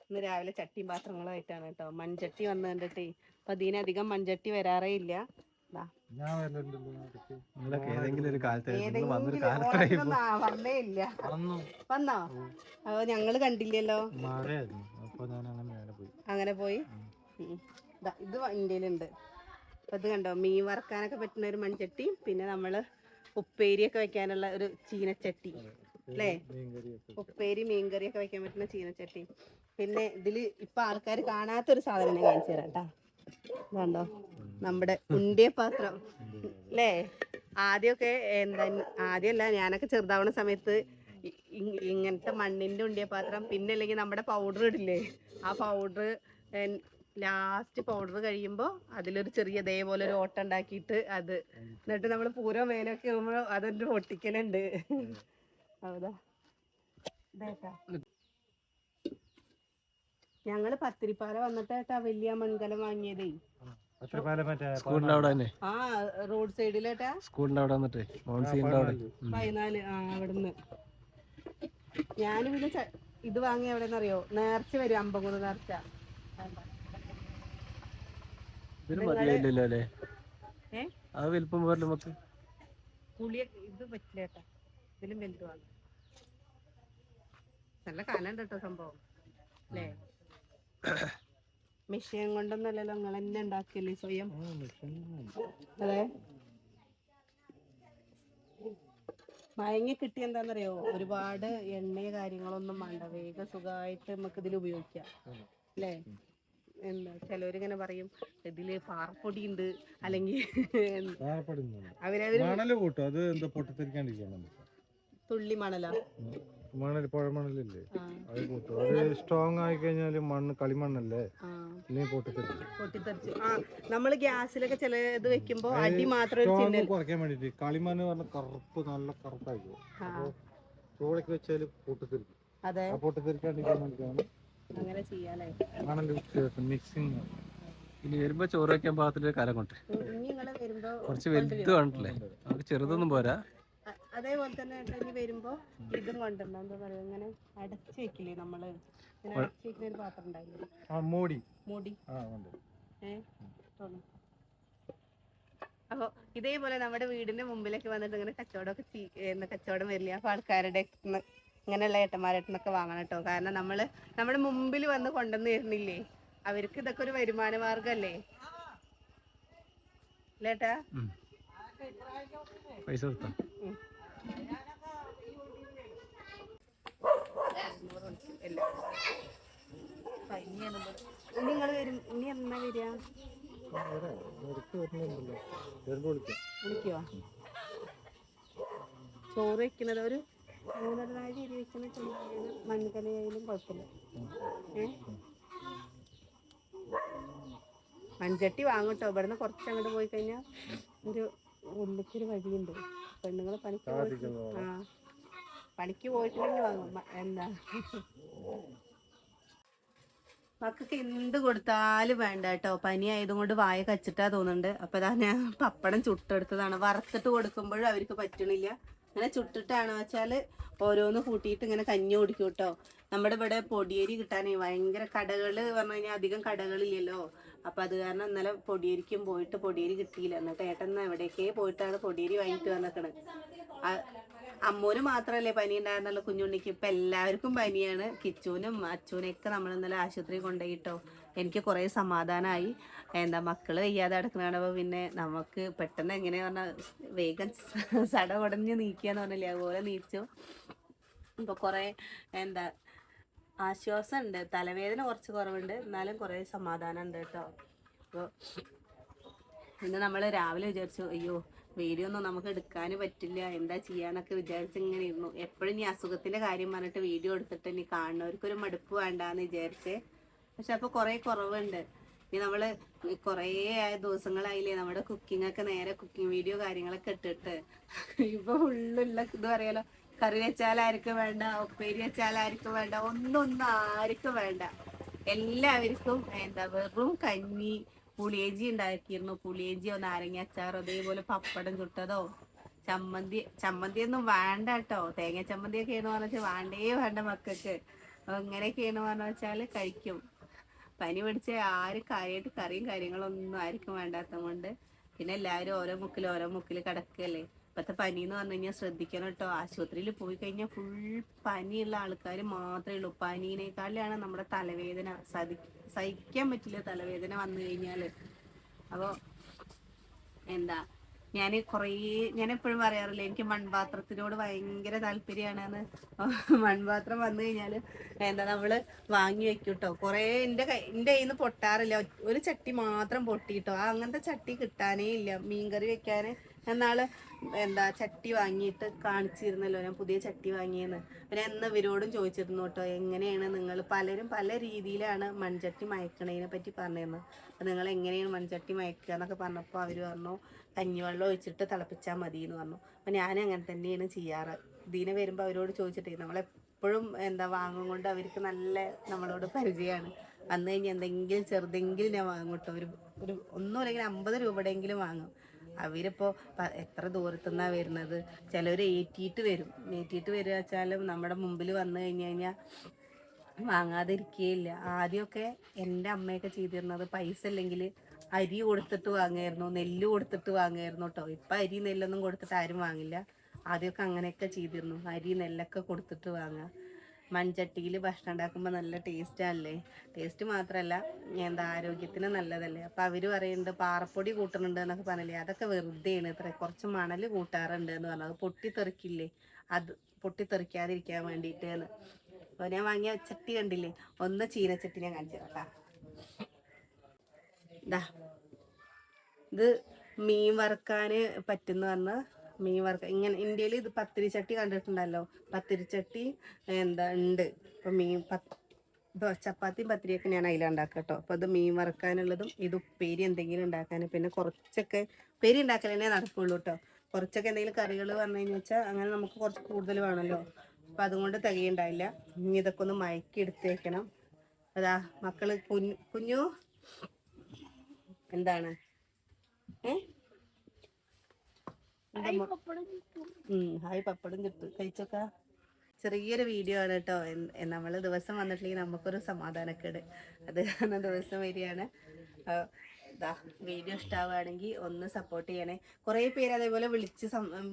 ഇന്ന് രാവിലെ ചട്ടിയും പാത്രങ്ങളുമായിട്ടാണ് കേട്ടോ. മൺചട്ടി വന്നു കണ്ടിട്ടേ അപ്പൊ അതിനധികം മൺചട്ടി വരാറേ ഇല്ല. വന്നേ? അപ്പൊ ഞങ്ങൾ കണ്ടില്ലല്ലോ. അങ്ങനെ നേരെ പോയി. അങ്ങനെ പോയി? ദാ, ഇത് ഇന്ത്യയിലുണ്ട്. അപ്പൊ ഇത് കണ്ടോ? മീൻ വറക്കാനൊക്കെ പറ്റുന്ന ഒരു മൺചട്ടി പിന്നെ നമ്മൾ ഉപ്പേരിയൊക്കെ വെക്കാനുള്ള ഒരു ചീനച്ചട്ടി. അല്ലേ ഉപ്പേരി ഉപ്പേരി മീൻകറിയൊക്കെ വെക്കാൻ പറ്റുന്ന ചീനച്ചട്ടി. പിന്നെ ഇതിൽ ഇപ്പൊ ആൾക്കാർ കാണാത്തൊരു സാധനം ഞാൻ കാണിച്ചു തരാം കേട്ടാ ഇതുണ്ടോ? നമ്മുടെ ഉണ്ടിയ പാത്രം. അല്ലേ ആദ്യമൊക്കെ എന്താ ആദ്യമല്ല ഞാനൊക്കെ ചെറുതാവണ സമയത്ത് ഇങ്ങനത്തെ മണ്ണിന്റെ ഉണ്ടിയ പാത്രം പിന്നെ അല്ലെങ്കിൽ നമ്മുടെ പൗഡർ ഇടില്ലേ? ആ പൗഡർ ലാസ്റ്റ് പൗഡർ കഴിയുമ്പോൾ അതിലൊരു ചെറിയ ഇതേപോലെ ഒരു ഓട്ടം ഉണ്ടാക്കിയിട്ട് അത് എന്നിട്ട് നമ്മൾ പൂരം വേലൊക്കെ ആകുമ്പോൾ അതൊരു പൊട്ടിക്കലുണ്ട്. ഹೌದಾ ഇതേട്ടാ ഞങ്ങൾ പത്തിരിപ്പാല വന്നിട്ടേട്ടാ വലിയ മൺകലം വാങ്ങിയതേ. സ്കൂളിന്റെ അവിടെ തന്നെ? ആ റോഡ് സൈഡിലേട്ടാ സ്കൂളിന്റെ അവിടെ വന്നിട്ട്? മോൺസിന്റെ അവിടെ? ഉം. പതിനാല് ആ അവിടുന്ന്. ഞാനും ഇത് ഇത് വാങ്ങി എവിടെന്ന് അറിയോ നേർച്ച വരും അമ്പകുന്ന് നേർച്ച. അത് വലിപ്പം പോലെ നമുക്ക്. പുളിയൊക്കെ ഇത് പറ്റില്ല കേട്ടാ. ഇതിലും വലുത് വാങ്ങും നല്ല കാലുണ്ട് കേട്ടോ സംഭവം. അല്ലേ മെഷീൻ കൊണ്ടൊന്നല്ലല്ലോ നിങ്ങൾ തന്നെ ഉണ്ടാക്കിയല്ലേ സ്വയം അതെ? മയങ്ങി കിട്ടിയ എന്താന്നറിയോ? ഒരുപാട് എണ്ണയോ കാര്യങ്ങളൊന്നും വേണ്ട. വേഗം സുഖമായിട്ട് നമുക്ക് ഇതിൽ ഉപയോഗിക്കാം. അല്ലേ എന്താ ചിലവരിങ്ങനെ പറയും ഇതിൽ പാറപ്പൊടി ഉണ്ട് അല്ലെങ്കിൽ അവരവര് തുള്ളി മണല. മണൽ പുഴമണലില്ലേ അത് പൊട്ടും അത് സ്ട്രോങ് ആയി കഴിഞ്ഞാൽ മണ്ണ് കളിമണ്ണല്ലേ? ഇല്ലെങ്കിൽ പൊട്ടിത്തെറിക്കും പൊട്ടിത്തെറിച്ച്. ആ നമ്മൾ ഗ്യാസിലൊക്കെ ചില ഇത് വെക്കുമ്പോ അടി മാത്രം ഒരു സ്ട്രോങ് ചിന്നൽ കുറയ്ക്കാൻ വേണ്ടിട്ട് കളിമണ്ണ് പറഞ്ഞ കറുപ്പ് നല്ല കറുപ്പായിരിക്കും. ആ. അപ്പൊ ചൂടൊക്കെ പൊട്ടിത്തെറിക്കും. അതെ. ആ പൊട്ടിത്തെറിക്കാണ്ടിരിക്കാൻ വേണ്ടിയിട്ടാണ് അങ്ങനെ ചെയ്യാല്ലേ? മണൽ മിക്സിങ് ഇനി വരുമ്പോ ചോറ് വെക്കാൻ പാകത്തിന്റെ കരം കൊണ്ട് ഇനി നിങ്ങൾ വരുമ്പോ കുറച്ച് വലുത് കണ്ടില്ലേ നമുക്ക് ചെറുതൊന്നും പോരാ. അതേപോലെ തന്നെ ഇനി വരുമ്പോ ഇതും കൊണ്ടുണ്ടോ എന്താ പറയാ ഇങ്ങനെ അടച്ചു വെക്കില്ലേ നമ്മൾ? ഇങ്ങനെ അടച്ചു വെക്കുന്ന ഒരു പാത്രം ഉണ്ടായില്ലേ ആ മൂടി. മൂടി. ആ ഉണ്ട്. ഏ തോന്നും. അപ്പൊ ഇതേപോലെ നമ്മുടെ വീടിന്റെ മുമ്പിലേക്ക് വന്നിട്ട് ഇങ്ങനെ കച്ചവടമൊക്കെ ഒക്കെ എന്താ കച്ചവടം വരില്ല? അപ്പൊ ആൾക്കാരുടെ ഇങ്ങനെയുള്ള ഏട്ടന്മാരടുത്തുനിന്നൊക്കെ വാങ്ങണം കേട്ടോ. കാരണം നമ്മൾ നമ്മുടെ മുമ്പിൽ വന്ന് കൊണ്ടുവന്ന് തരുന്നില്ലേ? അവർക്ക് ഇതൊക്കെ ഒരു വരുമാന മാർഗല്ലേ? ലേട്ടാ ഉം. പൈസ ചോറ് വെക്കുന്നത് ഒരു മൂന്നര അരി വെക്കുന്ന ചെമ്പായാലും മൺകലയായാലും കുഴപ്പമില്ല. മൺചട്ടി വാങ്ങട്ടോ ഇവിടുന്ന് കുറച്ച് പോയി കഴിഞ്ഞാൽ ഒരു ഉള്ളിക്കൊരു വഴിയുണ്ട്. പെണ്ണുങ്ങൾ പണിക്ക് പോയിട്ട് ആ. പണിക്ക് പോയിട്ടുണ്ടെങ്കിൽ വാങ്ങും എന്താ? മക്കൾക്ക് എന്ത് കൊടുത്താലും വേണ്ട കേട്ടോ. പനി ആയതും കൊണ്ട് വായ കച്ചിട്ടാ തോന്നുന്നുണ്ട്. അപ്പൊ ഇതാ ഞാൻ പപ്പടം ചുട്ടെടുത്തതാണ്. വറുത്തിട്ട് കൊടുക്കുമ്പോഴും അവർക്ക് പറ്റണില്ല. അങ്ങനെ ചുട്ടിട്ടാണ് വെച്ചാൽ ഓരോന്ന് കൂട്ടിയിട്ട് ഇങ്ങനെ കഞ്ഞി കുടിക്കും കേട്ടോ. നമ്മുടെ ഇവിടെ പൊടിയരി കിട്ടാനേ ഭയങ്കര കടകൾ പറഞ്ഞു കഴിഞ്ഞാൽ അധികം കടകളില്ലല്ലോ. അപ്പൊ അത് കാരണം ഇന്നലെ പൊടിയരിക്കും പോയിട്ട് പൊടിയരി കിട്ടിയില്ല. എന്നിട്ട് ഏട്ടൻ എവിടേക്കേ പോയിട്ടാണ് പൊടിയരി വാങ്ങിട്ട് വന്നിക്കണത്. അമ്മൂന് മാത്രല്ലേ പനി ഉണ്ടായിരുന്നുള്ളൂ കുഞ്ഞുണ്ണിക്ക്. ഇപ്പൊ എല്ലാവർക്കും പനിയാണ്. കിച്ചൂനും അച്ചൂനെയൊക്കെ നമ്മൾ ഇന്നലെ ആശുപത്രി കൊണ്ടുപോയിട്ടോ. എനിക്ക് കുറേ സമാധാനമായി. എന്താ മക്കൾ വയ്യാതെ കിടക്കണപ്പോൾ പിന്നെ നമുക്ക് പെട്ടെന്ന് എങ്ങനെ പറഞ്ഞാൽ വേഗം സട ഉടഞ്ഞ് എന്ന് പറഞ്ഞില്ലേ? അതുപോലെ നീച്ചു. ഇപ്പൊ കുറേ എന്താ ആശ്വാസം ഉണ്ട് തലവേദന കുറച്ച് കുറവുണ്ട്. എന്നാലും കുറേ സമാധാനം ഉണ്ട് കേട്ടോ. അപ്പോൾ ഇന്ന് നമ്മൾ രാവിലെ വിചാരിച്ചു അയ്യോ വീഡിയോ ഒന്നും നമുക്ക് എടുക്കാൻ പറ്റില്ല. എന്താ ചെയ്യാന്നൊക്കെ വിചാരിച്ച് ഇങ്ങനെ ഇരുന്നു. എപ്പോഴും ഇനി അസുഖത്തിന്റെ കാര്യം പറഞ്ഞിട്ട് വീഡിയോ എടുത്തിട്ട് ഇനി കാണുന്നവർക്കൊരു മടുപ്പ് വേണ്ടാന്ന് വിചാരിച്ച്. പക്ഷെ അപ്പോൾ കുറേ കുറവുണ്ട്. ഇനി നമ്മൾ കുറേ ആയ ദിവസങ്ങളായില്ലേ നമ്മുടെ കുക്കിംഗ് ഒക്കെ നേരെ കുക്കിംഗ് വീഡിയോ കാര്യങ്ങളൊക്കെ ഇട്ടിട്ട്. ഇപ്പൊ ഫുള്ളുള്ള ഇത് പറയാലോ കറി വെച്ചാൽ ആർക്കും വേണ്ട ഉപ്പേരി വെച്ചാൽ ആർക്കും വേണ്ട ഒന്നും ഒന്നും ആർക്കും വേണ്ട. എല്ലാവർക്കും എന്താ വെറും കഞ്ഞി പുളിയേജി ഉണ്ടാക്കിയിരുന്നു. പുളിയേജിയോ നാരങ്ങ അച്ചാറോ അതേപോലെ പപ്പടം ചുട്ടതോ ചമ്മന്തി ചമ്മന്തി ഒന്നും വേണ്ട കേട്ടോ. തേങ്ങ ചമ്മന്തി എന്ന് പറഞ്ഞാൽ വേണ്ടേ വേണ്ട മക്കൾക്ക്. ഇങ്ങനെയൊക്കെയാണ് പറഞ്ഞു വെച്ചാൽ കഴിക്കും. പനി പിടിച്ച ആര് കാര്യമായിട്ട് കറിയും കാര്യങ്ങളൊന്നും ആർക്കും വേണ്ടാത്തത് കൊണ്ട് പിന്നെ എല്ലാവരും ഓരോ മുക്കിൽ ഓരോ മുക്കിൽ കിടക്കുകയല്ലേ ഇപ്പോഴത്തെ പനി എന്ന് പറഞ്ഞു കഴിഞ്ഞാൽ ശ്രദ്ധിക്കണം കേട്ടോ ആശുപത്രിയിൽ പോയി കഴിഞ്ഞാൽ ഫുൾ പനിയുള്ള ആൾക്കാർ മാത്രമേ ഉള്ളൂ. പനീനേക്കാളിലാണ് നമ്മുടെ തലവേദന സതി സഹിക്കാൻ പറ്റില്ല തലവേദന വന്നു കഴിഞ്ഞാൽ അപ്പോൾ എന്താ ഞാൻ കുറേ ഞാൻ എപ്പോഴും പറയാറില്ല എനിക്ക് മൺപാത്രത്തിനോട് ഭയങ്കര താല്പര്യമാണെന്ന് മൺപാത്രം വന്നു കഴിഞ്ഞാൽ എന്താ നമ്മൾ വാങ്ങി വെക്കും കേട്ടോ കുറേ എന്റെ കൈ എന്റെ കയ്യിൽ നിന്ന് പൊട്ടാറില്ല. ഒരു ചട്ടി മാത്രം പൊട്ടിയിട്ടോ അങ്ങനത്തെ ചട്ടി കിട്ടാനേ ഇല്ല. മീൻകറി വെക്കാൻ എന്നാൾ എന്താ ചട്ടി വാങ്ങിയിട്ട് കാണിച്ചിരുന്നല്ലോ ഞാൻ പുതിയ ചട്ടി വാങ്ങിയെന്ന്. പിന്നെ എന്ന് ഇവരോടും ചോദിച്ചിരുന്നു കേട്ടോ എങ്ങനെയാണ് നിങ്ങൾ പലരും പല രീതിയിലാണ് മൺചട്ടി മയക്കണതിനെ പറ്റി പറഞ്ഞിരുന്നത് അപ്പം നിങ്ങൾ എങ്ങനെയാണ് മൺചട്ടി മയക്കുക എന്നൊക്കെ പറഞ്ഞപ്പോൾ അവർ പറഞ്ഞു കഞ്ഞിവെള്ളം ഒഴിച്ചിട്ട് തിളപ്പിച്ചാൽ മതി എന്ന് പറഞ്ഞു. അപ്പം ഞാൻ അങ്ങനെ തന്നെയാണ് ചെയ്യാറ്. ഇതിനെ വരുമ്പോൾ അവരോട് ചോദിച്ചിട്ടേ നമ്മളെപ്പോഴും എന്താ വാങ്ങും കൊണ്ട് അവർക്ക് നല്ല നമ്മളോട് പരിചയമാണ് വന്നു കഴിഞ്ഞാൽ എന്തെങ്കിലും ചെറുതെങ്കിലും ഞാൻ വാങ്ങും കേട്ടോ. ഒരു ഒരു ഒന്നും അല്ലെങ്കിൽ അമ്പത് രൂപയുടെയെങ്കിലും വാങ്ങും. അവരിപ്പോൾ എത്ര ദൂരത്തുനിന്നാണ് വരുന്നത്? ചിലവർ ഏറ്റിയിട്ട് വരും. ഏറ്റിയിട്ട് വരിക വെച്ചാലും നമ്മുടെ മുമ്പിൽ വന്നു കഴിഞ്ഞ് കഴിഞ്ഞാൽ വാങ്ങാതിരിക്കുകയില്ല ആദ്യമൊക്കെ എന്റെ അമ്മയൊക്കെ ചെയ്തിരുന്നത് പൈസ ഇല്ലെങ്കിൽ അരി കൊടുത്തിട്ട് വാങ്ങായിരുന്നു നെല്ല് കൊടുത്തിട്ട് വാങ്ങായിരുന്നു കേട്ടോ ഇപ്പം അരി നെല്ലൊന്നും കൊടുത്തിട്ട് ആരും വാങ്ങില്ല. ആദ്യമൊക്കെ അങ്ങനെയൊക്കെ ചെയ്തിരുന്നു. അരി നെല്ലൊക്കെ കൊടുത്തിട്ട് വാങ്ങുക മൺചട്ടിയിൽ ഭക്ഷണം ഉണ്ടാക്കുമ്പോൾ നല്ല ടേസ്റ്റ് അല്ലേ ടേസ്റ്റ് മാത്രമല്ല എന്താ ആരോഗ്യത്തിന് നല്ലതല്ലേ? അപ്പം അവർ പറയുന്നുണ്ട് പാറപ്പൊടി കൂട്ടുന്നുണ്ട് എന്നൊക്കെ പറഞ്ഞില്ലേ? അതൊക്കെ വെറുതെയാണ് ഇത്ര കുറച്ച് മണൽ കൂട്ടാറുണ്ട് എന്ന് പറഞ്ഞത് പൊട്ടിത്തെറിക്കില്ലേ? അത് പൊട്ടിത്തെറിക്കാതിരിക്കാൻ വേണ്ടിയിട്ട് എന്ന്. അപ്പോൾ ഞാൻ വാങ്ങിയ ചട്ടി കണ്ടില്ലേ? ഒന്ന് ചീനച്ചട്ടി ഞാൻ കാണിച്ചു ഇതാ ഇത് മീൻ വറുക്കാൻ പറ്റുന്ന പറഞ്ഞ മീൻ വറുക്ക ഇങ്ങനെ ഇന്ത്യയിൽ ഇത് പത്തിരിച്ചട്ടി കണ്ടിട്ടുണ്ടല്ലോ. പത്തിരിച്ചട്ടി എന്താ ഉണ്ട്. ഇപ്പൊ മീൻ ചപ്പാത്തിയും പത്തിരിയൊക്കെ ഞാൻ അതിലുണ്ടാക്കാം കേട്ടോ അപ്പോൾ അത് മീൻ വറുക്കാനുള്ളതും ഇത് ഉപ്പേരി എന്തെങ്കിലും ഉണ്ടാക്കാൻ പിന്നെ കുറച്ചൊക്കെ ഉപ്പേരി ഉണ്ടാക്കലേ നടക്കുള്ളൂ കേട്ടോ കുറച്ചൊക്കെ എന്തെങ്കിലും കറികൾ വന്നു കഴിഞ്ഞാൽ വെച്ചാൽ അങ്ങനെ നമുക്ക് കുറച്ച് കൂടുതൽ വേണമല്ലോ അപ്പം അതുകൊണ്ട് തികയുണ്ടായില്ല ഇനി ഇതൊക്കെ ഒന്ന് മയക്കി എടുത്തേക്കണം അതാ മക്കൾ കുഞ്ഞു കുഞ്ഞു? എന്താണ്? ഏ? എന്താ മോ- ഉം, ഹായ് പപ്പടം കിട്ടും. കഴിച്ചോക്ക? ചെറിയൊരു വീഡിയോ ആണ് കേട്ടോ. നമ്മൾ ദിവസം വന്നിട്ടില്ലെങ്കിൽ നമുക്കൊരു സമാധാനക്കേട്. അത് കാരണം ദിവസം വരികയാണ്. വീഡിയോ ഇഷ്ടമാവുകയാണെങ്കിൽ ഒന്ന് സപ്പോർട്ട് ചെയ്യണേ. കുറേ പേര് അതേപോലെ വിളിച്ച്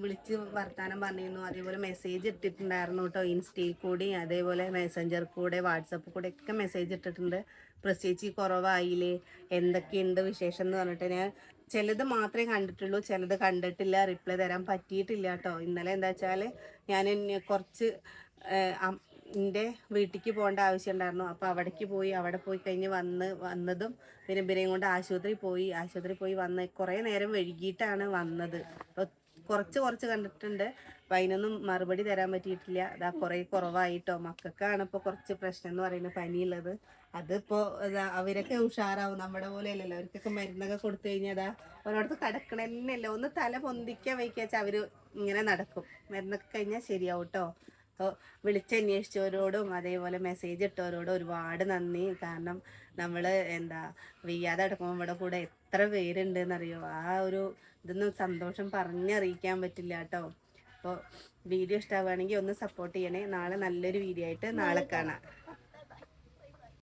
വിളിച്ച് വർത്തമാനം പറഞ്ഞിരുന്നു. അതേപോലെ മെസ്സേജ് ഇട്ടിട്ടുണ്ടായിരുന്നു കേട്ടോ. ഇൻസ്റ്റയിൽ കൂടി അതേപോലെ മെസ്സഞ്ചർ കൂടെ വാട്സപ്പ് കൂടെ ഒക്കെ മെസ്സേജ് ഇട്ടിട്ടുണ്ട്. പ്രത്യേകിച്ച് കുറവായില്ലേ? എന്തൊക്കെയുണ്ട് വിശേഷം എന്ന് പറഞ്ഞിട്ട് ഞാൻ ചിലത് മാത്രമേ കണ്ടിട്ടുള്ളൂ ചിലത് കണ്ടിട്ടില്ല റിപ്ലൈ തരാൻ പറ്റിയിട്ടില്ല കേട്ടോ ഇന്നലെ എന്താ വെച്ചാൽ ഞാൻ കുറച്ച് എന്റെ വീട്ടിലേക്ക് പോകേണ്ട ആവശ്യം ഉണ്ടായിരുന്നു. അപ്പോൾ അവിടേക്ക് പോയി അവിടെ പോയി കഴിഞ്ഞ് വന്ന് വന്നതും പിന്നെ ഇവരെയും കൊണ്ട് ആശുപത്രി പോയി ആശുപത്രി പോയി വന്ന് കുറേ നേരം വൈകിട്ടാണ് വന്നത്. കുറച്ച് കുറച്ച് കണ്ടിട്ടുണ്ട്. അപ്പം അതിനൊന്നും മറുപടി തരാൻ പറ്റിയിട്ടില്ല. അതാ കുറേ കുറവായിട്ടോ. മക്കൾക്കാണ് ഇപ്പോൾ കുറച്ച് പ്രശ്നം എന്ന് പറയുന്നത് പനിയുള്ളത്. അതിപ്പോൾ ഇതാ അവരൊക്കെ ഉഷാറാവും. നമ്മുടെ പോലെ അല്ലല്ലോ. അവർക്കൊക്കെ മരുന്നൊക്കെ കൊടുത്തു കഴിഞ്ഞാൽ അതാ ഓരോടത്ത് കിടക്കണല്ലോ ഒന്ന് തല പൊന്തിക്കാൻ വയ്ക്കാച്ചാൽ അവർ ഇങ്ങനെ നടക്കും. മരുന്നൊക്കെ കഴിഞ്ഞാൽ ശരിയാവും കേട്ടോ അപ്പോൾ വിളിച്ചന്വേഷിച്ചവരോടും അതേപോലെ മെസ്സേജ് ഇട്ടവരോടും ഒരുപാട് നന്ദി. കാരണം നമ്മൾ എന്താ വയ്യാതെ കിടക്കുമ്പോൾ ഇവിടെ കൂടെ എത്ര പേരുണ്ട് എന്നറിയോ ആ ഒരു ഇതൊന്നും സന്തോഷം പറഞ്ഞറിയിക്കാൻ പറ്റില്ല കേട്ടോ. അപ്പോൾ വീഡിയോ ഇഷ്ടമാവുകയാണെങ്കിൽ ഒന്ന് സപ്പോർട്ട് ചെയ്യണേ. നാളെ നല്ലൊരു വീഡിയോ ആയിട്ട് നാളെ കാണാം.